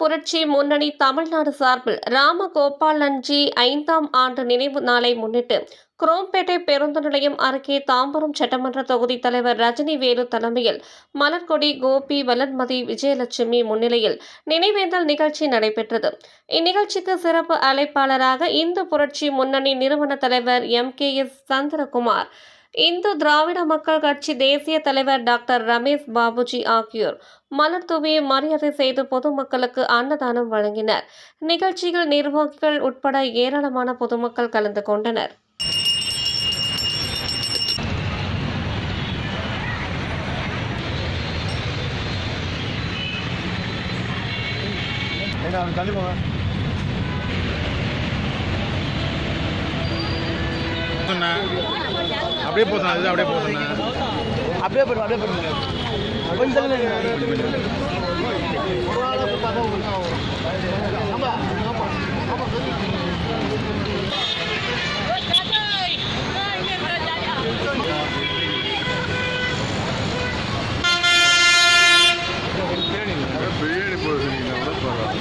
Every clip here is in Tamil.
புரட்சி முன்னணி தமிழ்நாடு சார்பில் ராமகோபாலன்ஜி ஐந்தாம் ஆண்டு நினைவு நாளை முன்னிட்டு குரோம்பேட்டை பேருந்து நிலையம் அருகே தாம்பரம் சட்டமன்ற தொகுதி தலைவர் ரஜினி வேலு தலைமையில் மலர்கொடி கோபி வலன்மதி விஜயலட்சுமி முன்னிலையில் நினைவேந்தல் நிகழ்ச்சி நடைபெற்றது. இந்நிகழ்ச்சிக்கு சிறப்பு அழைப்பாளராக இந்து புரட்சி முன்னணி நிறுவன தலைவர் M K S Chandrakumar Hindu Dravida Makkal Katchi தேசிய தலைவர் டாக்டர் ரமேஷ் பாபுஜி ஆகியோர் மலர் தூவி மரியாதை செய்து பொதுமக்களுக்கு அன்னதானம் வழங்கினர். நிகழ்ச்சியில் நிர்வாகிகள் உட்பட ஏராளமான பொதுமக்கள் கலந்து கொண்டனர். தள்ளி போங்க. சொன்னேன் அப்படியே போதும் அது அப்படியே அப்படியே போயிடும் அப்படியே போயிடும் கொஞ்சம் தள்ளி பிரியாணி போகலாம்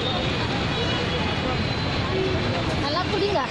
நல்லா பிடிங்க